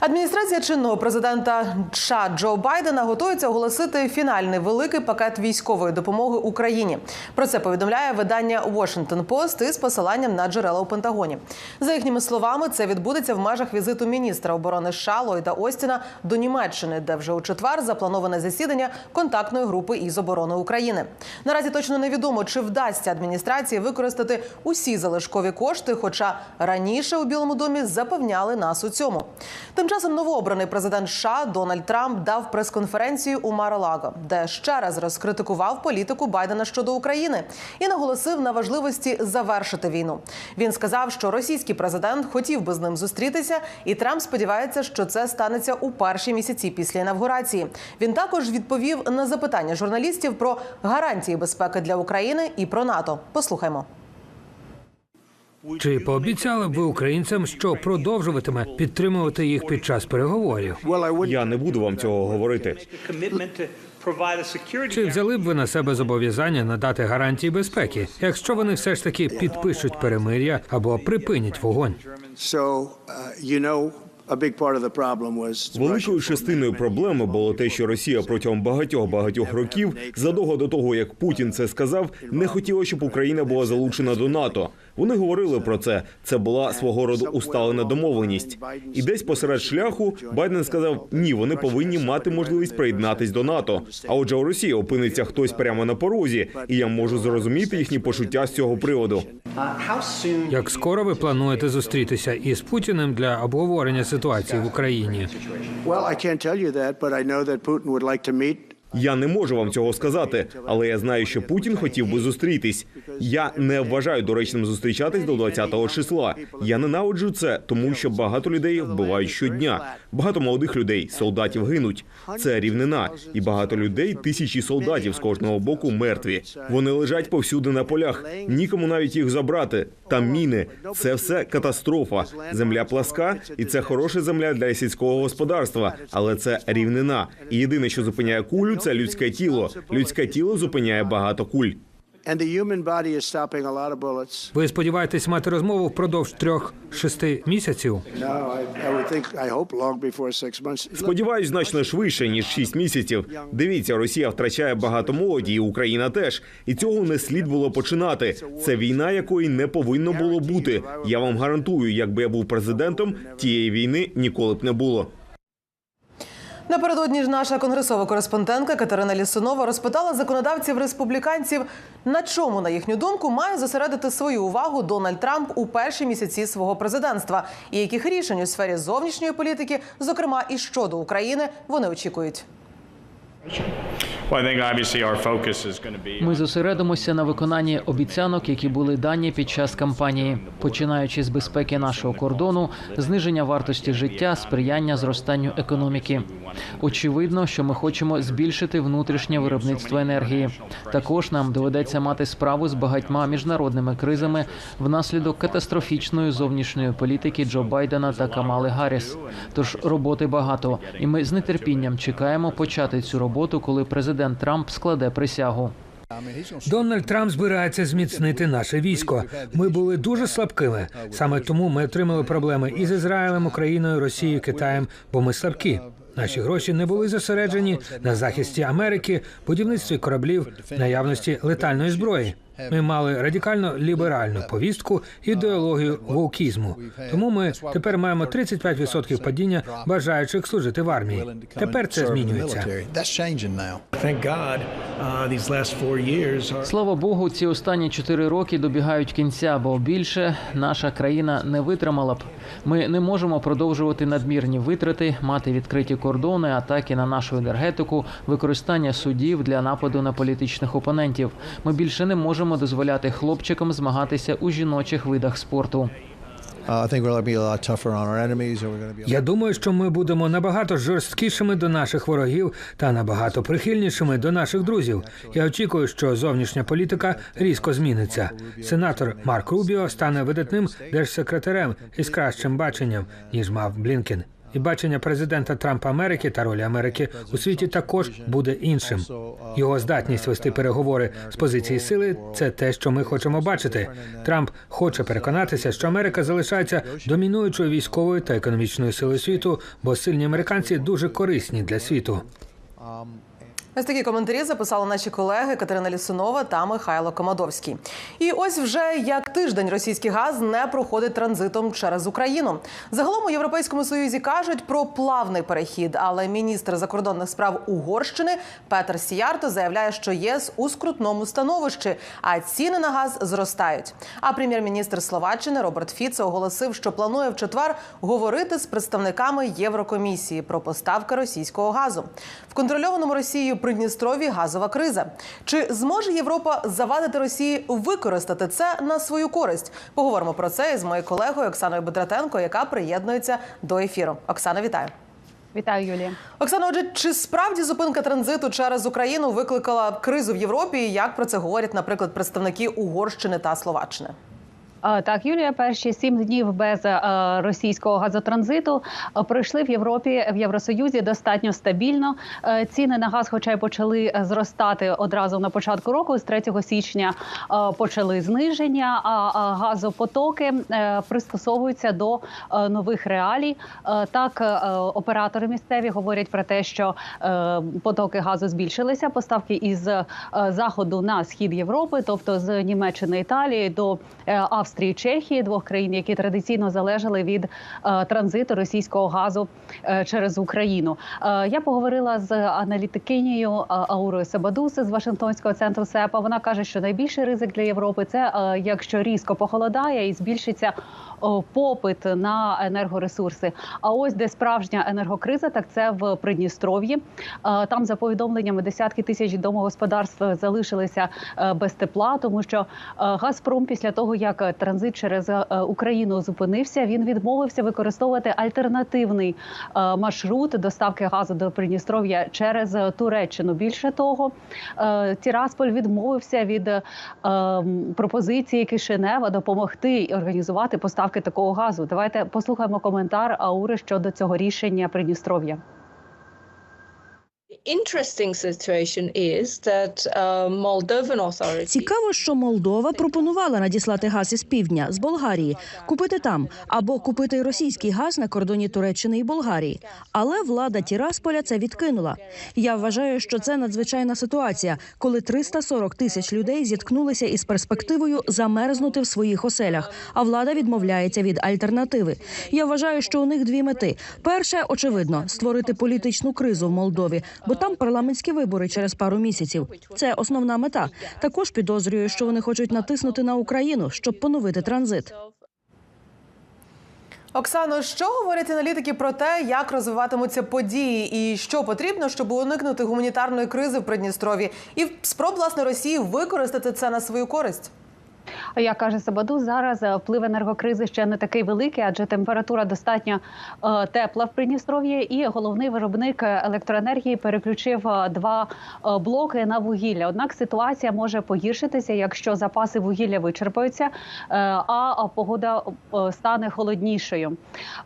Адміністрація чинного президента США Джо Байдена готується оголосити фінальний великий пакет військової допомоги Україні. Про це повідомляє видання Washington Post із посиланням на джерела у Пентагоні. За їхніми словами, це відбудеться в межах візиту міністра оборони США Ллойда Остіна до Німеччини, де вже у четвер заплановане засідання контактної групи із оборони України. Наразі точно невідомо, чи вдасться адміністрації використати усі залишкові кошти, хоча раніше у Білому домі запевняли нас у цьому. Тим часом новообраний президент США Дональд Трамп дав прес-конференцію у Маралаго, де ще раз розкритикував політику Байдена щодо України і наголосив на важливості завершити війну. Він сказав, що російський президент хотів би з ним зустрітися, і Трамп сподівається, що це станеться у перші місяці після інавгурації. Він також відповів на запитання журналістів про гарантії безпеки для України і про НАТО. Послухаймо. Чи пообіцяли б ви українцям, що продовжуватиме підтримувати їх під час переговорів? Я не буду вам цього говорити. Чи взяли б ви на себе зобов'язання надати гарантії безпеки, якщо вони все ж таки підпишуть перемир'я або припинять вогонь? Uh, Великою частиною проблеми було те, що Росія протягом багатьох багатьох років, задовго до того як Путін це сказав, не хотіла, щоб Україна була залучена до НАТО. Вони говорили про це. Це була свого роду усталена домовленість. І десь посеред шляху Байден сказав: ні, вони повинні мати можливість приєднатись до НАТО. А отже, у Росії опиниться хтось прямо на порозі, і я можу зрозуміти їхні почуття з цього приводу. Як скоро ви плануєте зустрітися із Путіним для обговорення ситуації в Україні? Well, I can't tell you that, but I know that Putin would like to meet. Я не можу вам цього сказати, але я знаю, що Путін хотів би зустрітись. Я не вважаю доречним зустрічатись до 20-го числа. Я ненавиджу це, тому що багато людей вбивають щодня. Багато молодих людей, солдатів гинуть. Це рівнина, і багато людей, тисячі солдатів з кожного боку мертві. Вони лежать повсюди на полях. Нікому навіть їх забрати. Там міни. Це все катастрофа. Земля пласка, і це хороша земля для сільського господарства, але це рівнина. І єдине, що зупиняє кулю, це людське тіло. Людське тіло зупиняє багато куль. Ви сподіваєтесь мати розмову впродовж трьох-шести місяців? Сподіваюсь, значно швидше ніж 6 місяців. Дивіться, Росія втрачає багато молоді, і Україна теж. І цього не слід було починати. Це війна, якої не повинно було бути. Я вам гарантую, якби я був президентом, тієї війни ніколи б не було. Напередодні ж наша конгресова кореспондентка Катерина Лісунова розпитала законодавців республіканців, на чому, на їхню думку, має зосередити свою увагу Дональд Трамп у перші місяці свого президентства, і яких рішень у сфері зовнішньої політики, зокрема і щодо України, вони очікують. Ми зосередимося на виконанні обіцянок, які були дані під час кампанії, починаючи з безпеки нашого кордону, зниження вартості життя, сприяння зростанню економіки. Очевидно, що ми хочемо збільшити внутрішнє виробництво енергії. Також нам доведеться мати справу з багатьма міжнародними кризами внаслідок катастрофічної зовнішньої політики Джо Байдена та Камали Гарріс. Тож роботи багато, і ми з нетерпінням чекаємо почати цю роботу, коли президент Трамп складе присягу. Дональд Трамп збирається зміцнити наше військо. Ми були дуже слабкими. Саме тому ми отримали проблеми із Ізраїлем, Україною, Росією, Китаєм, бо ми слабкі. Наші гроші не були зосереджені на захисті Америки, будівництві кораблів, наявності летальної зброї. Ми мали радикально ліберальну повістку, ідеологію вовкізму. Тому ми тепер маємо 35% падіння бажаючих служити в армії. Тепер це змінюється. Слава Богу, ці останні чотири роки добігають кінця, бо більше наша країна не витримала б. Ми не можемо продовжувати надмірні витрати, мати відкриті кордони, атаки на нашу енергетику, використання судів для нападу на політичних опонентів. Ми більше не можемо дозволяти хлопчикам змагатися у жіночих видах спорту. Uh. Я думаю, що ми будемо набагато жорсткішими до наших ворогів та набагато прихильнішими до наших друзів. Я очікую, що зовнішня політика різко зміниться. Сенатор Марк Рубіо стане видатним держсекретарем із кращим баченням ніж мав Блінкен. І бачення президента Трампа Америки та ролі Америки у світі також буде іншим. Його здатність вести переговори з позиції сили це те, що ми хочемо бачити. Трамп хоче переконатися, що Америка залишається домінуючою військовою та економічною силою світу, бо сильні американці дуже корисні для світу. Ось такі коментарі записали наші колеги Катерина Лісунова та Михайло Комадовський. І ось вже як тиждень російський газ не проходить транзитом через Україну. Загалом у Європейському Союзі кажуть про плавний перехід, але міністр закордонних справ Угорщини Петер Сіярто заявляє, що ЄС у скрутному становищі, а ціни на газ зростають. А прем'єр-міністр Словаччини Роберт Фіце оголосив, що планує в четвер говорити з представниками Єврокомісії про поставки російського газу. В контрольованому Росією Придністрові газова криза. Чи зможе Європа завадити Росії використати це на свою користь? Поговоримо про це із моєю колегою Оксаною Бедратенко, яка приєднується до ефіру. Оксана, вітаю. Вітаю, Юлія. Оксана, отже, чи справді зупинка транзиту через Україну викликала кризу в Європі? Як про це говорять, наприклад, представники Угорщини та Словаччини? Так, Юлія, перші сім днів без е, російського газотранзиту е, пройшли в Європі в Євросоюзі достатньо стабільно. Е, Ціни на газ, хоча й почали зростати одразу на початку року, з 3 січня почали зниження. А газопотоки пристосовуються до нових реалій. Так, оператори місцеві говорять про те, що потоки газу збільшилися. Поставки із заходу на схід Європи, тобто з Німеччини Італії до е, Австрії, Чехії, двох країн, які традиційно залежали від е, транзиту російського газу е, через Україну. Е, Я поговорила з аналітикинею Аурою Сабадус з Вашингтонського центру СЕПА. Вона каже, що найбільший ризик для Європи це якщо різко похолодає і збільшиться попит на енергоресурси. А ось де справжня енергокриза, так це в Придністров'ї. Е, Там за повідомленнями десятки тисяч домогосподарств залишилися е, без тепла, тому що е, Газпром після того як е, транзит через е, Україну зупинився, він відмовився використовувати альтернативний е, маршрут доставки газу до Придністров'я через е, Туреччину. Більше того, е, Тірасполь відмовився від е, пропозиції Кишинева допомогти організувати поставки такого газу. Давайте послухаємо коментар Аури щодо цього рішення Придністров'я. Interesting situation is that uh, Moldovan authorities Цікаво, що Молдова пропонувала надіслати газ із півдня з Болгарії, купити там або купити російський газ на кордоні Туреччини і Болгарії. Але влада Тірасполя це відкинула. Я вважаю, що це надзвичайна ситуація, коли 340 тисяч людей зіткнулися із перспективою замерзнути в своїх оселях, а влада відмовляється від альтернативи. Я вважаю, що у них дві мети: перше, очевидно, створити політичну кризу в Молдові, бо там парламентські вибори через пару місяців. Це основна мета. Також підозрюю, що вони хочуть натиснути на Україну, щоб поновити транзит. Оксано, що говорять аналітики про те, як розвиватимуться події, і що потрібно, щоб уникнути гуманітарної кризи в Придністрові, і спроб власне Росії використати це на свою користь? Як каже Сабаду, зараз е, вплив енергокризи ще не такий великий, адже температура достатньо е, тепла в Придністров'ї, і головний виробник електроенергії переключив е, два е, блоки на вугілля. Однак ситуація може погіршитися, якщо запаси вугілля вичерпаються, е, а погода е, стане холоднішою.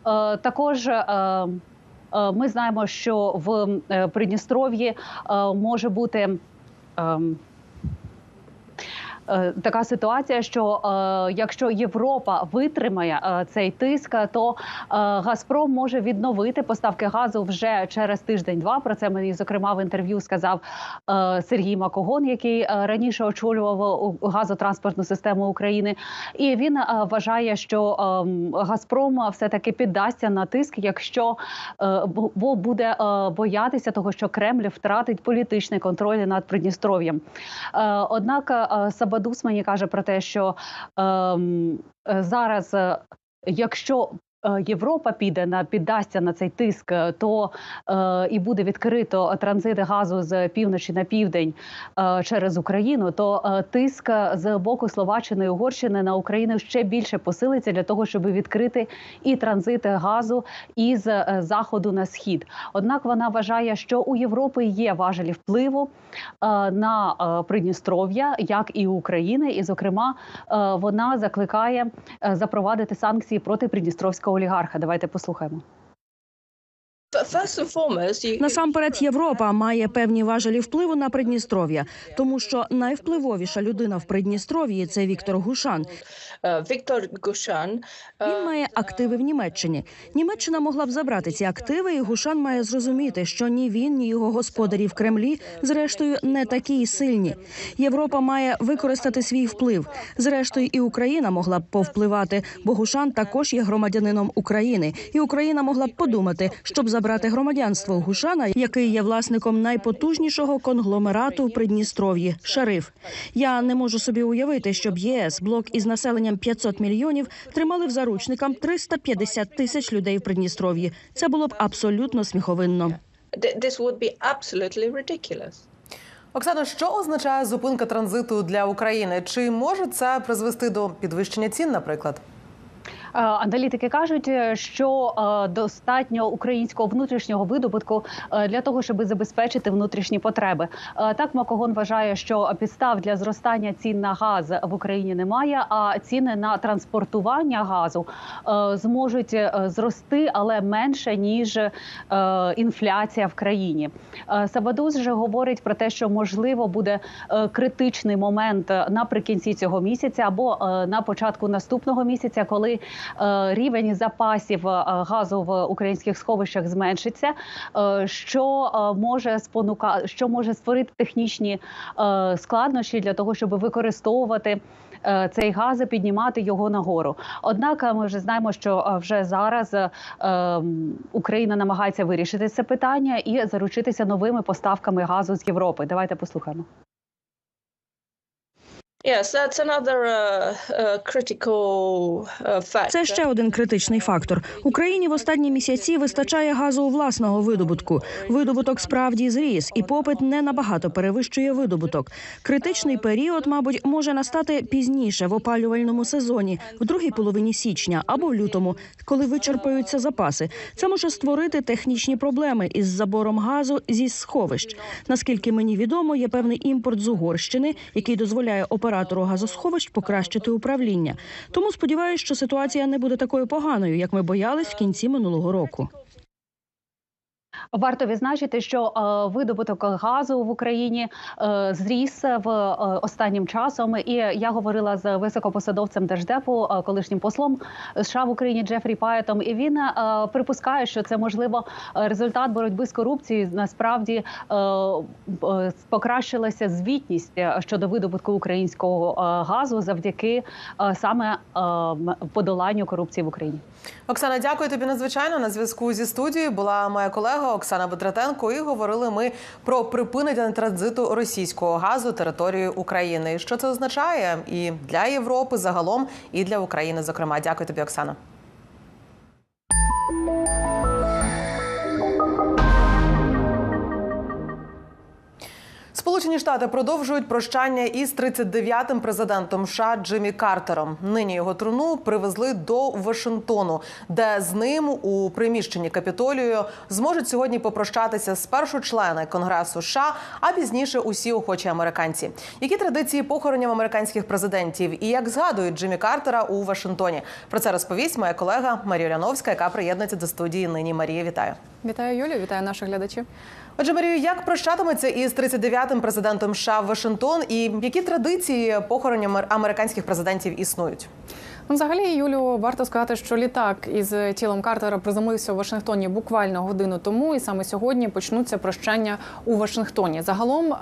Е, Також е, е, ми знаємо, що в е, Придністров'ї е, може бути. Ем, е, така ситуація, що е, якщо Європа витримає е, цей тиск, то Газпром може відновити поставки газу вже через тиждень-два. Про це мені зокрема в інтерв'ю сказав Сергій Макогон, який раніше очолював газотранспортну систему України. І він вважає, що е, Газпром все таки піддасться на тиск, якщо буде боятися того, що Кремль втратить політичний контроль над Придністров'ям. Однак е, Сабадус мені каже про те, що ем, е, зараз, е, якщо Європа піде на піддасться на цей тиск, е, то е, і буде відкрито транзит газу з півночі на південь е, через Україну, то е, тиск з боку Словаччини і Угорщини на Україну ще більше посилиться для того, щоб відкрити і транзит газу із е, заходу на схід. Однак вона вважає, що у Європи є важелі впливу е, на е, Придністров'я, як і України, і зокрема е, вона закликає е, запровадити санкції проти придністровського олігарха. Давайте послухаємо. Насамперед, Європа має певні важелі впливу на Придністров'я, тому що найвпливовіша людина в Придністров'ї це Віктор Гушан. uh, Viktor Gushan. Він має активи в Німеччині. Німеччина могла б забрати ці активи, і Гушан має зрозуміти, що ні він, ні його господарі в Кремлі, зрештою, не такі сильні. Європа має використати свій вплив. Зрештою, і Україна могла б повпливати, бо Гушан також є громадянином України, і Україна могла б подумати, щоб забрати громадянство Гушана, який є власником найпотужнішого конгломерату в Придністров'ї Шариф. Я не можу собі уявити, щоб ЄС, блок із населенням 500 мільйонів, тримали в заручникам 350 тисяч людей в Придністров'ї. Це було б абсолютно сміховинно. Th- This would be absolutely ridiculous. Оксано, що означає зупинка транзиту для України? Чи може це призвести до підвищення цін, наприклад? Е, Аналітики кажуть, е, що е, достатньо українського внутрішнього видобутку для того, щоб забезпечити внутрішні потреби. Так Макогон вважає, що підстав для зростання цін на газ в Україні немає. А ціни на транспортування газу зможуть зрости, але менше ніж інфляція в країні. Сабадус же говорить про те, що можливо буде критичний момент наприкінці цього місяця або на початку наступного місяця, коли рівень запасів е, газу в українських сховищах зменшиться, е, що е, може спонука, що може створити технічні е, складнощі для того, щоб використовувати. е, Цей газ і піднімати його нагору. Однак е, ми вже знаємо, що е, вже зараз е, Україна намагається вирішити це питання і заручитися новими поставками газу з Європи. Давайте послухаємо. Yes, that's another uh, uh, critical uh, fact. Це ще один критичний фактор. Україні в останні місяці вистачає газу у власного видобутку. Видобуток справді зріс, і попит не набагато перевищує видобуток. Критичний період, мабуть, може настати пізніше в опалювальному сезоні, в другій половині січня або в лютому, коли вичерпаються запаси. Це може створити технічні проблеми із забором газу зі сховищ. Наскільки мені відомо, є певний імпорт з Угорщини, який дозволяє оператору газосховищ покращити управління. Тому сподіваюся, що ситуація не буде такою поганою, як ми боялись в кінці минулого року. Варто відзначити, що е, видобуток газу в Україні е, зріс в е, останнім часом. І я говорила з високопосадовцем держдепу, колишнім послом США в Україні Джефрі Паєтом. І він припускає, що це можливо результат боротьби з корупцією. Насправді покращилася звітність щодо видобутку українського газу завдяки саме подоланню корупції в Україні. Оксана, дякую тобі надзвичайно. На зв'язку зі студією була моя колега Оксана Бедратенко. І говорили ми про припинення транзиту російського газу територією України. Що це означає і для Європи загалом, і для України. Зокрема, дякую тобі, Оксана. Сполучені Штати продовжують прощання із 39-м президентом США Джиммі Картером. Нині його труну привезли до Вашингтону, де з ним у приміщенні капітолію зможуть сьогодні попрощатися спершу члени Конгресу США, а пізніше усі охочі американці. Які традиції похоронів американських президентів і як згадують Джиммі Картера у Вашингтоні? Про це розповість моя колега Марія Ляновська, яка приєднується до студії. Нині Марія, вітаю. Вітаю Юлію, вітаю наших глядачів. Отже, Марію, як прощатиметься із 39-м президентом США Вашингтон, і які традиції похоронів амер- американських президентів існують? Ну, взагалі, Юлю, варто сказати, що літак із тілом Картера приземлився у Вашингтоні буквально годину тому, і саме сьогодні почнуться прощання у Вашингтоні. Загалом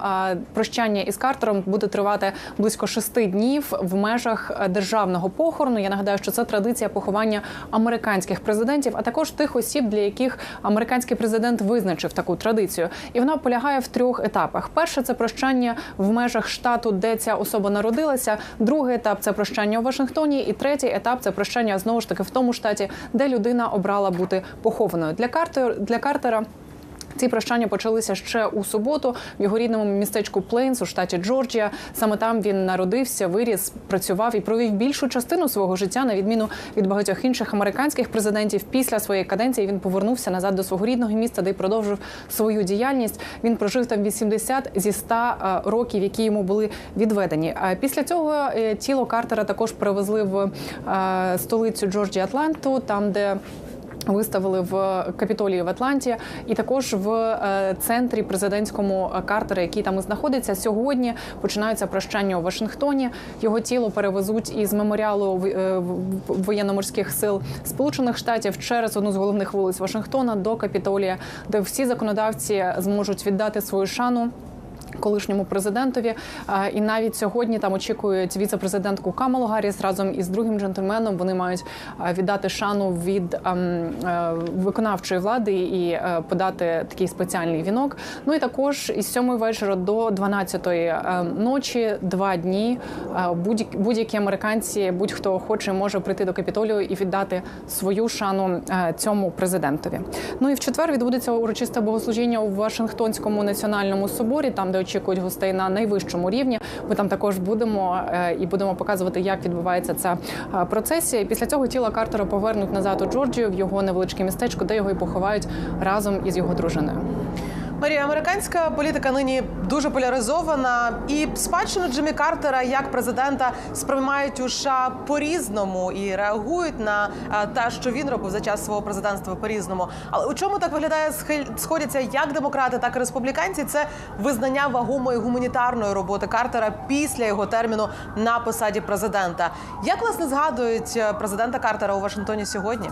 прощання із Картером буде тривати близько шести днів в межах е, державного похорону. Я нагадаю, що це традиція поховання американських президентів, а також тих осіб, для яких американський президент визначив таку традицію. І вона полягає в трьох етапах: перше це прощання в межах штату, де ця особа народилася. Другий етап це прощання у Вашингтоні, і третій етап це прощання знову ж таки в тому штаті, де людина обрала бути похованою. Для Картер для Картера. Ці прощання почалися ще у суботу в його рідному містечку Плейнс у штаті Джорджія. Саме там він народився, виріс, працював і провів більшу частину свого життя, на відміну від багатьох інших американських президентів. Після своєї каденції він повернувся назад до свого рідного міста, де й продовжив свою діяльність. Він прожив там 80 зі 100 е, років, які йому були відведені. Після цього е, тіло Картера також привезли в е, столицю Джорджії Атланту, там де Виставили в капітолії в Атланті, і також в е, центрі президентському Картера, який там і знаходиться. Сьогодні починаються прощання у Вашингтоні. Його тіло перевезуть із меморіалу е, воєнно-морських сил Сполучених Штатів через одну з головних вулиць Вашингтона до Капітолія, де всі законодавці зможуть віддати свою шану. Колишньому президентові і навіть сьогодні там очікують віце-президентку Камалу Гарріс разом із другим джентльменом. Вони мають віддати шану від ем, е, виконавчої влади і е, подати такий спеціальний вінок. Ну і також із 7 вечора до 12 е, ночі, два дні. е, будь- Будь-які американці, будь-хто хоче, може прийти до Капітолію і віддати свою шану цьому президентові. Ну і в четвер відбудеться урочисте богослужіння у Вашингтонському національному соборі, там де очікують гостей на найвищому рівні. Ми там також будемо е, і будемо показувати, як відбувається ця е, процесія. Після цього тіла Картера повернуть назад у Джорджію в його невеличке містечко, де його і поховають разом із його дружиною. Марія, американська політика нині дуже поляризована, і спадщину Джиммі Картера як президента сприймають у США по-різному і реагують на те, що він робив за час свого президентства по-різному. Але у чому так виглядає сходяться як демократи, так і республіканці? Це визнання вагомої гуманітарної роботи Картера після його терміну на посаді президента. Як власне згадують е, президента Картера у Вашингтоні сьогодні?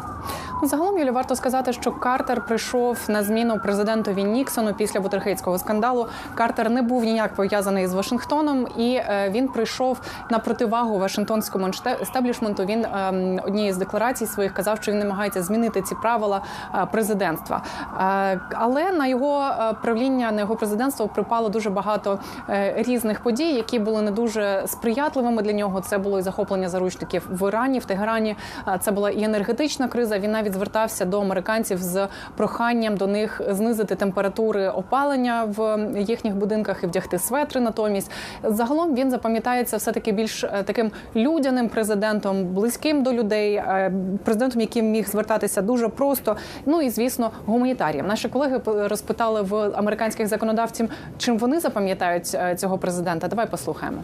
Загалом Юлі, варто сказати, що Картер прийшов на зміну президентові Ніксону після Бутергейтського скандалу. Картер не був ніяк пов'язаний з Вашингтоном, і е, він прийшов на противагу Вашингтонському естеблішменту. Він ем, однією з декларацій своїх казав, що він намагається змінити ці правила е, президентства. Е, але на його правління, на його президентство припало дуже багато різних подій, які були не дуже сприятливими для нього. Це було і захоплення заручників в Ірані, в Тегерані. Це була і енергетична криза. Він навіть звертався до американців з проханням до них знизити температури опалення в їхніх будинках і вдягти светри натомість. Загалом він запам'ятається все таки більш е, таким людяним президентом, близьким до людей, е, президентом, яким міг звертатися дуже просто. Ну і звісно, гуманітарієм. Наші колеги розпитали в американських законодавців, чим вони запам'ятають е, цього президента. Давай послухаємо.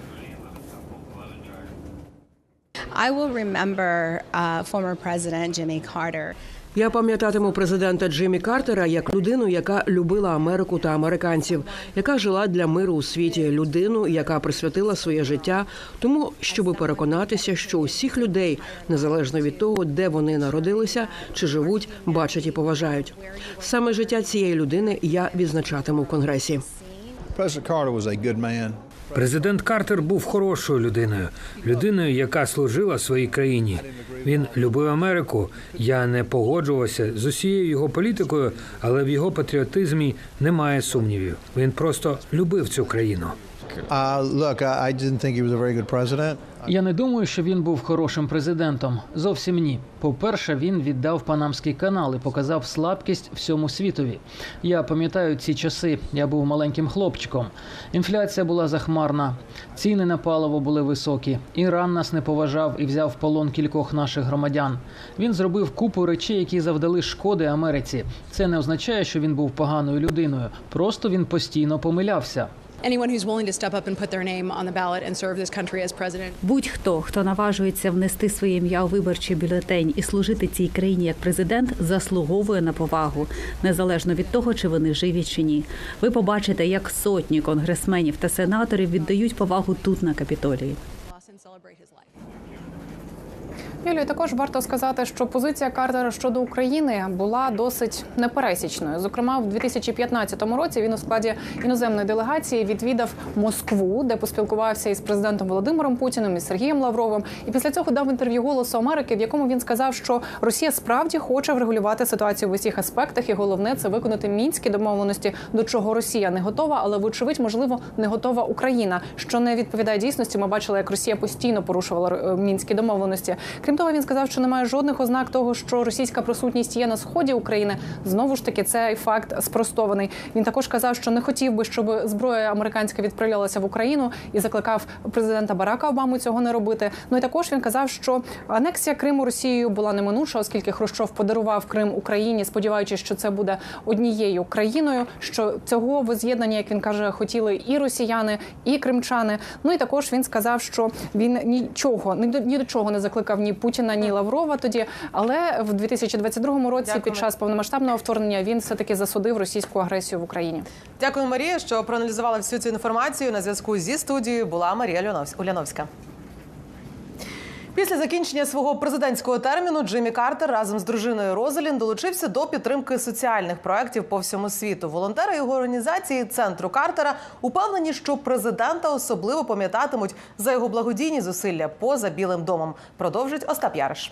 I will remember uh, former President Jimmy Carter. Я пам'ятатиму президента Джиммі Картера як людину, яка любила Америку та американців, яка жила для миру у світі, людину, яка присвятила своє життя тому, щоби переконатися, що усіх людей, незалежно від того, де вони народилися чи живуть, бачать і поважають. Саме життя цієї людини я відзначатиму в конгресі. President Carter was good man. Президент Картер був хорошою людиною, людиною, яка служила своїй країні. Він любив Америку. Я не погоджувався з усією його політикою, але в його патріотизмі немає сумнівів. Він просто любив цю країну. Look, I, I didn't think he was a very good president. Я не думаю, що він був хорошим президентом. Зовсім ні. По-перше, він віддав Панамський канал і показав слабкість всьому світові. Я пам'ятаю ці часи. Я був маленьким хлопчиком. Інфляція була захмарна, ціни на паливо були високі. Іран нас не поважав і взяв в полон кількох наших громадян. Він зробив купу речей, які завдали шкоди Америці. Це не означає, що він був поганою людиною. Просто він постійно помилявся. Будь-хто, хто наважується внести своє ім'я у виборчий бюлетень і служити цій країні як президент, заслуговує на повагу, незалежно від того, чи вони живі чи ні. Ви побачите, як сотні конгресменів та сенаторів віддають повагу тут на капітолії. Юлію, також варто сказати, що позиція Картера щодо України була досить непересічною. Зокрема, в 2015 році він у складі іноземної делегації відвідав Москву, де поспілкувався із президентом Володимиром Путіним і Сергієм Лавровим. І після цього дав інтерв'ю Голосу Америки, в якому він сказав, що Росія справді хоче врегулювати ситуацію в усіх аспектах, і головне це виконати мінські домовленості, до чого Росія не готова, але вочевидь, можливо, не готова Україна, що не відповідає дійсності. Ми бачили, як Росія постійно порушувала е, мінські домовленості. Крім того, він сказав, що немає жодних ознак того, що російська присутність є на сході України. Знову ж таки, цей факт спростований. Він також казав, що не хотів би, щоб зброя американська відправлялася в Україну і закликав президента Барака Обаму цього не робити. Ну і також він казав, що анексія Криму Росією була неминуча, оскільки Хрущов подарував Крим Україні, сподіваючись, що це буде однією країною. Що цього воз'єднання, як він каже, хотіли і росіяни, і кримчани. Ну і також він сказав, що він нічого ні до чого не закликав ні Путіна, ні Лаврова тоді. Але в 2022 році, Дякую. під час повномасштабного вторгнення, він все таки засудив російську агресію в Україні. Дякую, Марія, що проаналізувала всю цю інформацію. На зв'язку зі студією була Марія Уляновська. Після закінчення свого президентського терміну Джиммі Картер разом з дружиною Розалін долучився до підтримки соціальних проєктів по всьому світу. Волонтери його організації центру Картера упевнені, що президента особливо пам'ятатимуть за його благодійні зусилля поза Білим домом. Продовжить Остап Яриш.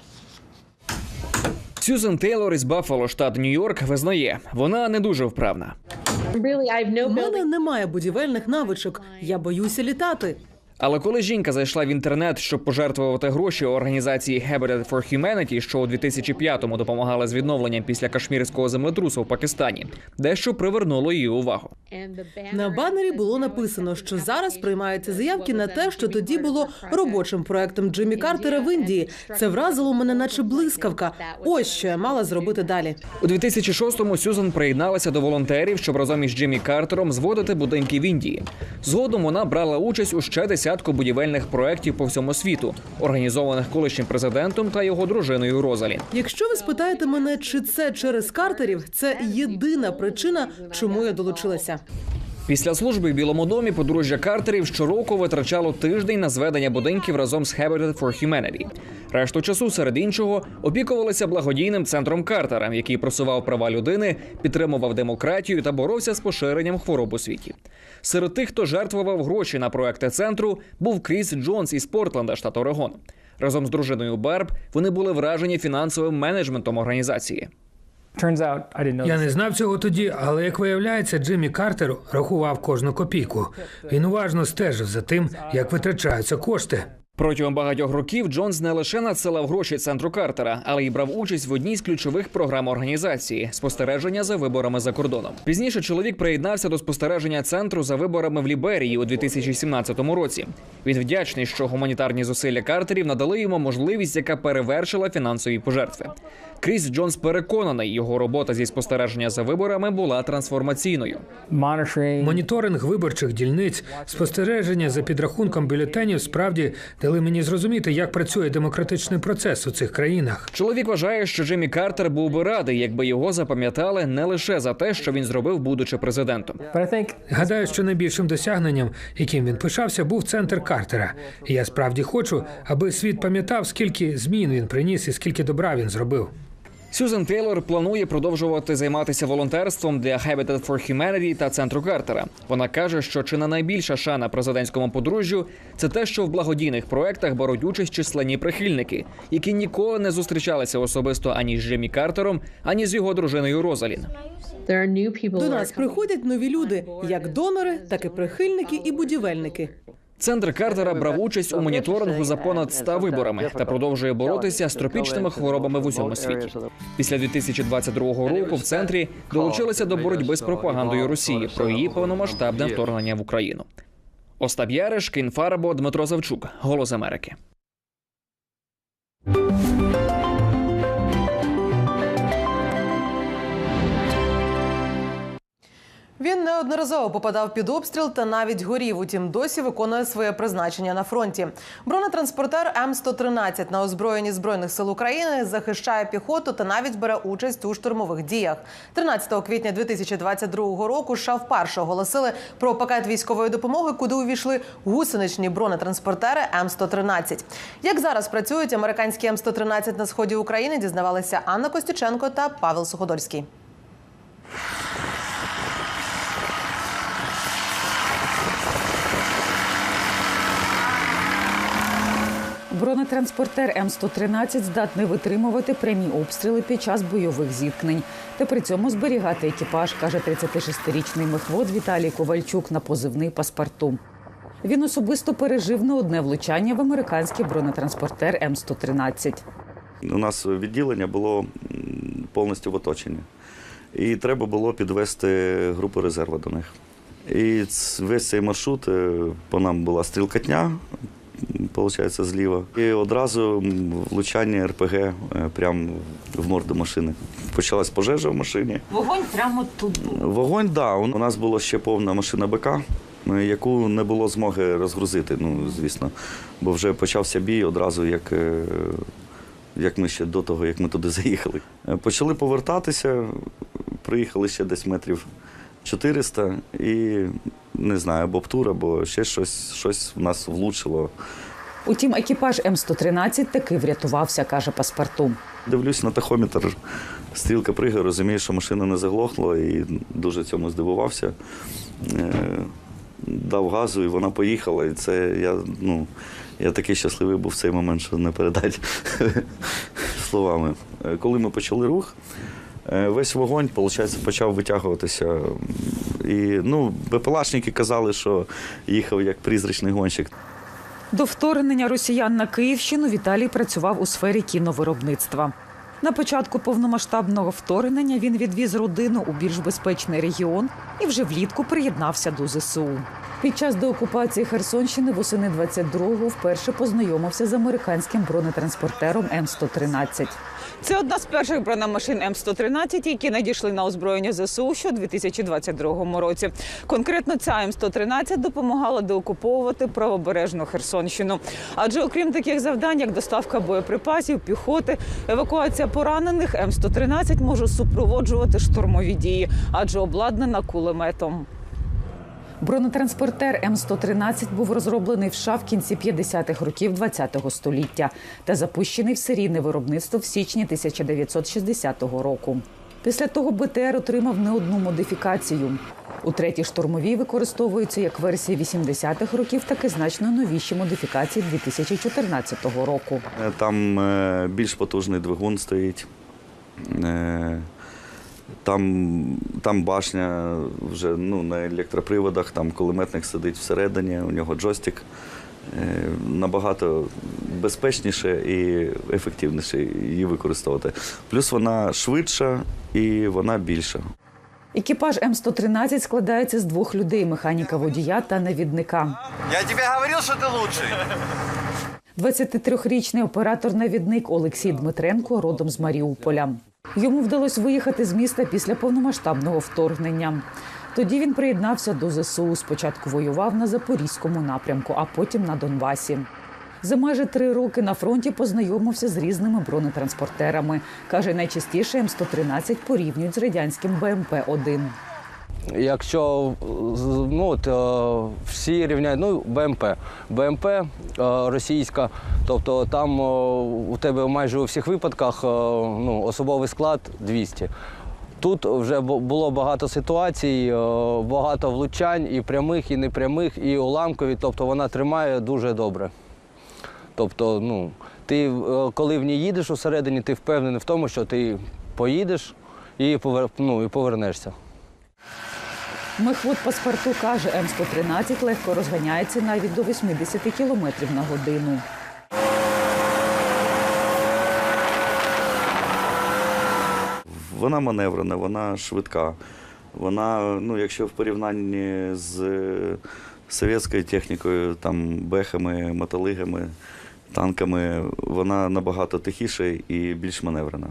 Сюзан Тейлор із Баффало, штат Нью-Йорк, визнає, вона не дуже вправна. У мене немає будівельних навичок. Я боюся літати. Але коли жінка зайшла в інтернет, щоб пожертвувати гроші організації Habitat for Humanity, що у 2005-му допомагала з відновленням після кашмірського землетрусу в Пакистані, дещо привернуло її увагу. На банері було написано, що зараз приймаються заявки на те, що тоді було робочим проектом Джиммі Картера в Індії. Це вразило мене, наче блискавка. Ось що я мала зробити далі. У 2006-му Сюзан приєдналася до волонтерів, щоб разом із Джиммі Картером зводити будинки в Індії. Згодом вона брала участь у ще десятку будівельних проєктів по всьому світу, організованих колишнім президентом та його дружиною Розалі. Якщо ви спитаєте мене, чи це через Картерів, це єдина причина, чому я долучилася. Після служби в Білому домі подружжя Картерів щороку витрачало тиждень на зведення будинків разом з Habitat for Humanity. Решту часу, серед іншого, опікувалися благодійним центром Картера, який просував права людини, підтримував демократію та боровся з поширенням хвороб у світі. Серед тих, хто жертвував гроші на проекти центру, був Кріс Джонс із Портленда, штат Орегон. Разом з дружиною Барб вони були вражені фінансовим менеджментом організації. Я не знав цього тоді, але як виявляється, Джиммі Картер рахував кожну копійку. Він уважно стежив за тим, як витрачаються кошти. Протягом багатьох років Джонс не лише надсилав гроші центру Картера, але й брав участь в одній з ключових програм організації спостереження за виборами за кордоном. Пізніше чоловік приєднався до спостереження центру за виборами в Ліберії у 2017 році. Він вдячний, що гуманітарні зусилля Картерів надали йому можливість, яка перевершила фінансові пожертви. Кріс Джонс переконаний, його робота зі спостереження за виборами була трансформаційною. Моніторинг виборчих дільниць, спостереження за підрахунком бюлетенів справді дали мені зрозуміти, як працює демократичний процес у цих країнах. Чоловік вважає, що Джиммі Картер був би радий, якби його запам'ятали не лише за те, що він зробив, будучи президентом. Гадаю, що найбільшим досягненням, яким він пишався, був центр Картера. І я справді хочу, аби світ пам'ятав, скільки змін він приніс і скільки добра він зробив. Сюзан Тейлор планує продовжувати займатися волонтерством для Habitat for Humanity та центру Картера. Вона каже, що чи не найбільша шана президентському подружжю це те, що в благодійних проектах беруть участь численні прихильники, які ніколи не зустрічалися особисто ані з Джиммі Картером, ані з його дружиною Розалін. До нас приходять нові люди, як донори, так і прихильники і будівельники. Центр Картера брав участь у моніторингу за понад 100 виборами та продовжує боротися з тропічними хворобами в усьому світі. Після 2022 року в центрі долучилися до боротьби з пропагандою Росії про її повномасштабне вторгнення в Україну. Остап Яриш, Кінфарабо, Дмитро Завчук, Голос Америки. Неодноразово попадав під обстріл та навіть горів. Утім, досі виконує своє призначення на фронті. Бронетранспортер М113 на озброєнні збройних сил України захищає піхоту та навіть бере участь у штурмових діях. 13 квітня 2022 року США вперше оголосили про пакет військової допомоги, куди увійшли гусеничні бронетранспортери М113. Як зараз працюють американські М113 на сході України, дізнавалися Анна Костюченко та Павел Суходольський. Бронетранспортер М113 здатний витримувати прямі обстріли під час бойових зіткнень та при цьому зберігати екіпаж, каже 36-річний мехвод Віталій Ковальчук на позивний паспорту. Він особисто пережив не одне влучання в американський бронетранспортер М113. У нас відділення було повністю в оточенні. І треба було підвести групу резерву до них. І весь цей маршрут е, по нам була стрілкатня, виходить, зліва. І одразу влучання РПГ е, прямо в морду машини. Почалась пожежа в машині. Вогонь прямо тут був. Вогонь, так. Да, у нас була ще повна машина БК, е, яку не було змоги розгрузити, ну, звісно. Бо вже почався бій одразу, як е, як ми ще до того, як ми туди заїхали. Почали повертатися, приїхали ще десь метрів 400 і не знаю, або птур, або ще щось, щось в нас влучило. Утім, екіпаж М113 таки врятувався, каже паспорту. Дивлюсь на тахометр, стрілка пригає, розумію, що машина не заглохла і дуже цьому здивувався. Е, Дав газу і вона поїхала. І це я, ну, я такий щасливий був в цей момент, що не передати словами. Е, Коли ми почали рух, весь вогонь, виходить, почав витягуватися. І ну, БПЛАшники казали, що їхав як призрачний гонщик. До вторгнення росіян на Київщину Віталій працював у сфері кіновиробництва. На початку повномасштабного вторгнення він відвіз родину у більш безпечний регіон і вже влітку приєднався до ЗСУ. Під час деокупації Херсонщини восени 22-го вперше познайомився з американським бронетранспортером М113. Це одна з перших бронемашин М113, які надійшли на озброєння ЗСУ ще у 2022 році. Конкретно ця М113 допомагала деокуповувати правобережну Херсонщину. Адже окрім таких завдань, як доставка боєприпасів, піхоти, евакуація поранених, М113 може супроводжувати штурмові дії, адже обладнана кулеметом. Бронетранспортер М113 був розроблений в США в кінці 50-х років ХХ століття та запущений в серійне виробництво в січні 1960 року. Після того БТР отримав не одну модифікацію. У третій штурмовій використовуються як версії 80-х років, так і значно новіші модифікації 2014 року. Е, Там е, більш потужний двигун стоїть. Там, там башня вже ну, на електроприводах, там кулеметник сидить всередині, у нього джойстик. Е, Набагато безпечніше і ефективніше її використовувати. Плюс вона швидша і вона більша. Екіпаж М113 складається з двох людей: механіка водія та навідника. Я тебе говорил, что ты лучший. 23-річний оператор-навідник Олексій Дмитренко родом з Маріуполя. Йому вдалося виїхати з міста після повномасштабного вторгнення. Тоді він приєднався до ЗСУ. Спочатку воював на Запорізькому напрямку, а потім на Донбасі. За майже три роки на фронті познайомився з різними бронетранспортерами. Каже, найчастіше М113 порівнюють з радянським БМП-1. Якщо ну, от, е, всі рівняють, ну, БМП. БМП е, російська, тобто там е, у тебе майже у всіх випадках ну, особовий склад 200. Тут вже було багато ситуацій, багато влучань і прямих, і непрямих, і уламкові, тобто вона тримає дуже добре. Тобто, ну, ти коли в ній їдеш усередині, ти впевнений в тому, що ти поїдеш і, повер... ну, і повернешся. Мехвод паспорту каже, М113 легко розганяється навіть до 80 км на годину. Вона маневрена, вона швидка. Вона, ну, якщо в порівнянні з е, совєтською технікою, там бехами, мотолигами, танками, вона набагато тихіша і більш маневрена.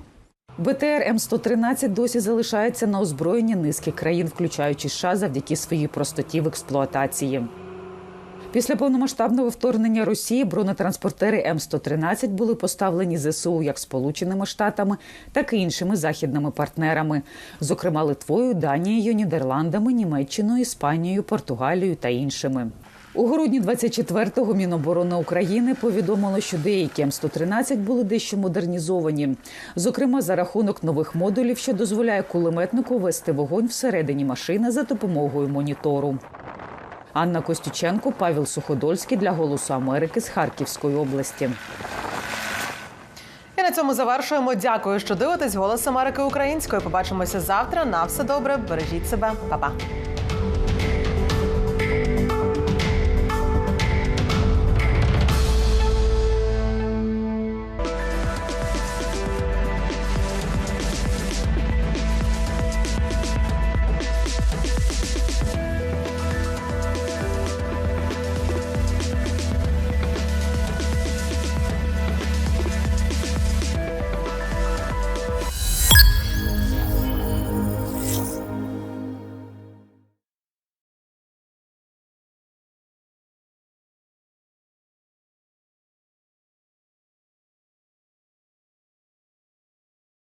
БТР М113 досі залишається на озброєнні низки країн, включаючи США, завдяки своїй простоті в експлуатації. Після повномасштабного вторгнення Росії бронетранспортери М113 були поставлені ЗСУ як Сполученими Штатами, так і іншими західними партнерами, зокрема Литвою, Данією, Нідерландами, Німеччиною, Іспанією, Португалією та іншими. У грудні 24-го Міноборони України повідомило, що деякі М113 були дещо модернізовані, зокрема за рахунок нових модулів, що дозволяє кулеметнику вести вогонь всередині машини за допомогою монітору. Анна Костюченко, Павел Суходольський для Голосу Америки з Харківської області. І на цьому завершуємо. Дякую, що дивитесь. Голос Америки українською. Побачимося завтра. На все добре. Бережіть себе, Па-па.